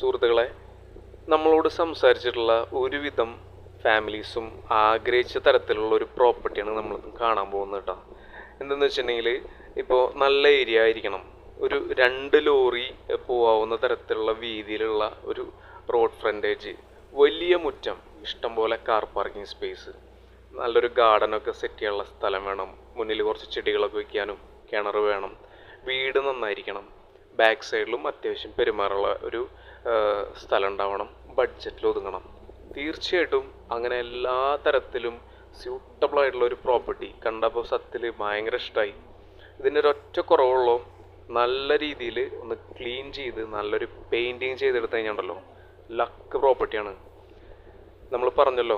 സുഹൃത്തുക്കളെ നമ്മളോട് സംസാരിച്ചിട്ടുള്ള ഒരുവിധം ഫാമിലീസും ആഗ്രഹിച്ച തരത്തിലുള്ള ഒരു പ്രോപ്പർട്ടിയാണ് നമ്മൾ കാണാൻ പോകുന്നത് കേട്ടോ. എന്തെന്ന് വെച്ചിട്ടുണ്ടെങ്കിൽ ഇപ്പോൾ നല്ല ഏരിയ ആയിരിക്കണം. ഒരു രണ്ട് ലോറി പോവാവുന്ന തരത്തിലുള്ള വീതിയിലുള്ള ഒരു റോഡ് ഫ്രണ്ടേജ് വലിയ മുറ്റം ഇഷ്ടംപോലെ കാർ പാർക്കിംഗ് സ്പേസ് നല്ലൊരു ഗാർഡനൊക്കെ സെറ്റ് ചെയ്യാനുള്ള സ്ഥലം വേണം. മുന്നിൽ കുറച്ച് ചെടികളൊക്കെ വെക്കാനും കിണർ വേണം. വീട് നന്നായിരിക്കണം. ബാക്ക് സൈഡിലും അത്യാവശ്യം പെരുമാറുള്ള ഒരു സ്ഥലം ഉണ്ടാവണം ബഡ്ജറ്റിൽ ഒതുങ്ങണം. തീർച്ചയായിട്ടും അങ്ങനെ എല്ലാ തരത്തിലും സ്യൂട്ടബിൾ ആയിട്ടുള്ള ഒരു പ്രോപ്പർട്ടി കണ്ടപ്പോൾ സത്യത്തിൽ ഭയങ്കര ഇഷ്ടമായി ഇതിന്റെ ഒരൊറ്റ കുറവുള്ളൂ. നല്ല രീതിയിൽ ഒന്ന് ക്ലീൻ ചെയ്ത് നല്ലൊരു പെയിന്റിങ് ചെയ്തെടുത്ത് കഴിഞ്ഞുണ്ടല്ലോ ലക്ക് പ്രോപ്പർട്ടിയാണ് നമ്മൾ പറഞ്ഞല്ലോ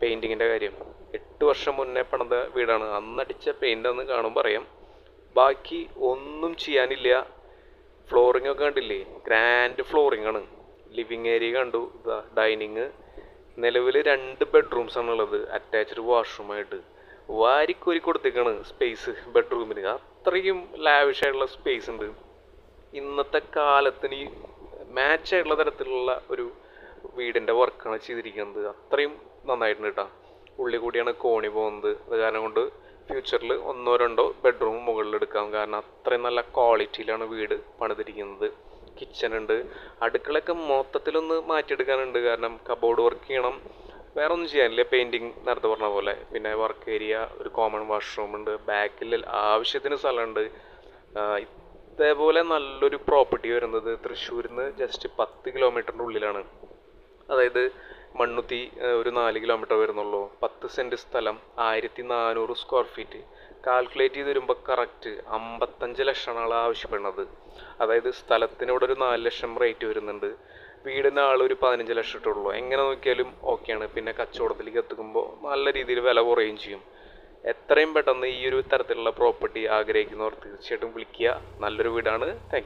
പെയിന്റിങ്ങിന്റെ കാര്യം. എട്ട് വർഷം മുന്നേ പണിത വീടാണ്. അന്നടിച്ച പെയിന്റ് എന്ന് കാണുമ്പോൾ അറിയാം. ബാക്കി ഒന്നും ചെയ്യാനില്ല. ഒക്കെ കണ്ടില്ലേ? ഗ്രാൻഡ് ഫ്ലോറിംഗ് ആണ്. ലിവിങ് ഏരിയ കണ്ടു. ഇതാ ഡൈനിങ് നിലവിൽ രണ്ട് ബെഡ്റൂംസ് ആണ് ഉള്ളത്. അറ്റാച്ച്ഡ് വാഷ്റൂമായിട്ട് വാരിക്കോരി കൊടുത്തേക്കാണ് സ്പേസ് ബെഡ്റൂമിന് അത്രയും ലാവിഷ് ആയിട്ടുള്ള സ്പേസ് ഉണ്ട്. ഇന്നത്തെ കാലത്തിന് മാച്ച് ആയിട്ടുള്ള തരത്തിലുള്ള ഒരു വീടിന്റെ വർക്കാണ് ചെയ്തിരിക്കുന്നത്. അത്രയും നന്നായിട്ടുണ്ട് കേട്ടോ ഉള്ളിൽ കൂടിയാണ് കോണി പോകുന്നത്. അത് കാരണം കൊണ്ട് ഫ്യൂച്ചറിൽ ഒന്നോ രണ്ടോ ബെഡ്റൂം മുകളിൽ എടുക്കാം. കാരണം അത്രയും നല്ല ക്വാളിറ്റിയിലാണ് വീട് പണിതിരിക്കുന്നത്. കിച്ചൺ ഉണ്ട്. അടുക്കളയൊക്കെ മൊത്തത്തിലൊന്ന് മാറ്റിയെടുക്കാനുണ്ട്. കാരണം കബോർഡ് വർക്ക് ചെയ്യണം. വേറെ ഒന്നും ചെയ്യാനില്ല. പെയിന്റിങ് നേരത്തെ പറഞ്ഞ പോലെ. പിന്നെ വർക്ക് ഏരിയ ഒരു കോമൺ വാഷ്റൂം ഉണ്ട്. ബാക്കിൽ ആവശ്യത്തിന് സ്ഥലമുണ്ട്. ഇതേപോലെ നല്ലൊരു പ്രോപ്പർട്ടി വരുന്നത് തൃശ്ശൂരിൽ നിന്ന് ജസ്റ്റ് പത്ത് കിലോമീറ്ററിന്റെ ഉള്ളിലാണ്. അതായത് മണ്ണുത്തി ഒരു നാല് കിലോമീറ്റർ വരുന്നുള്ളൂ. പത്ത് സെന്റ് സ്ഥലം ആയിരത്തി നാനൂറ് സ്ക്വയർ ഫീറ്റ് കാൽക്കുലേറ്റ് ചെയ്ത് വരുമ്പോൾ കറക്റ്റ് അമ്പത്തഞ്ച് ലക്ഷമാണ് ആവശ്യപ്പെടുന്നത്. അതായത് സ്ഥലത്തിന് ഒരു നാല് ലക്ഷം റേറ്റ് വരുന്നുണ്ട്. വീടിന് ആൾ ഒരു പതിനഞ്ച് ലക്ഷം ഇട്ടുള്ളൂ. എങ്ങനെ നോക്കിയാലും ഓക്കെയാണ് പിന്നെ കച്ചവടത്തിലേക്ക് എത്തുമ്പോൾ നല്ല രീതിയിൽ വില കുറയുകയും ചെയ്യും. എത്രയും പെട്ടെന്ന് ഈ ഒരു തരത്തിലുള്ള പ്രോപ്പർട്ടി ആഗ്രഹിക്കുന്നവർ തീർച്ചയായിട്ടും വിളിക്കുക. നല്ലൊരു വീടാണ്. താങ്ക്